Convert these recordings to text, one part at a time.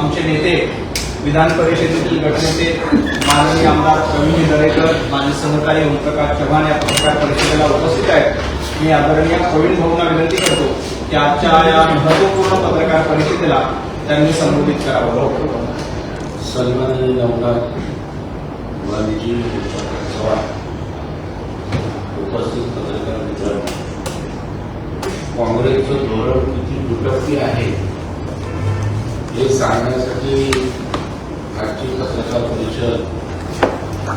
आमचे नेते विधान परिषदेतील गटनेते माननीय आमदार प्रवीण दरेकर माझे सहकारी ओमप्रकाश चव्हाण या पत्रकार परिषदेला उपस्थित आहेत. मी आदरणीय प्रवीण भाऊंना विनंती करतो की आजच्या या महत्त्वपूर्ण पत्रकार परिषदेला त्यांनी संबोधित करावं. सन्माननीय नवनाथ गांधीजी चव्हाण उपस्थित पत्रकार मित्रांनो काँग्रेसचं धोरण किती दुटप्पी आहे हे सांगण्यासाठी आजची पत्रकार परिषद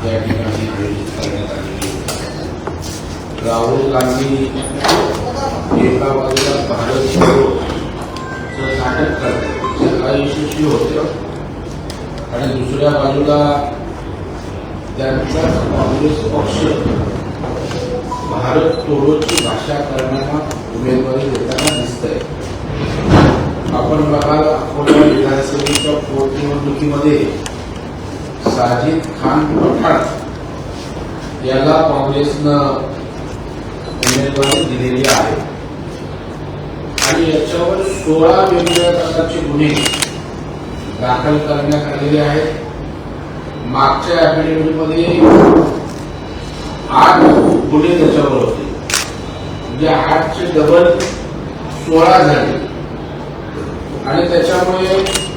या ठिकाणी आयोजित करण्यात आलेली राहुल गांधी एका बाजूला भारत जोडोचं नाटक करते अयशस्वी होतं. आणि दुसऱ्या बाजूला त्यांचा काँग्रेस पक्ष भारत तोडोची भाषा करण्याला उमेदवारी देताना दिसत आहे आपण बघाल पोटनिवडणुकीमध्ये साजिद खान पठाण याला काँग्रेसनं उमेदवारी दिलेली आहे. आणि याच्यावर सोळा वेगवेगळ्या प्रकारचे गुन्हे दाखल करण्यात आलेले आहेत. मागच्या ॲफिडेव्हिटमध्ये आठ गुन्हे त्याच्यावर होते. म्हणजे आठचे डबल सोळा झाले. आणि त्याच्यामुळे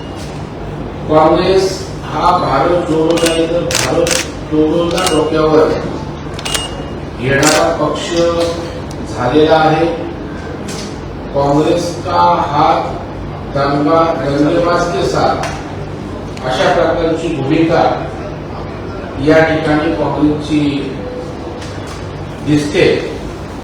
काँग्रेस हा भारत जोडो नाही तर भारत जोडोला डोक्यावर येणारा पक्ष झालेला आहे. काँग्रेसचा हात दंगा दंगेबाज के साथ अशा प्रकारची भूमिका या ठिकाणी काँग्रेसची दिसते.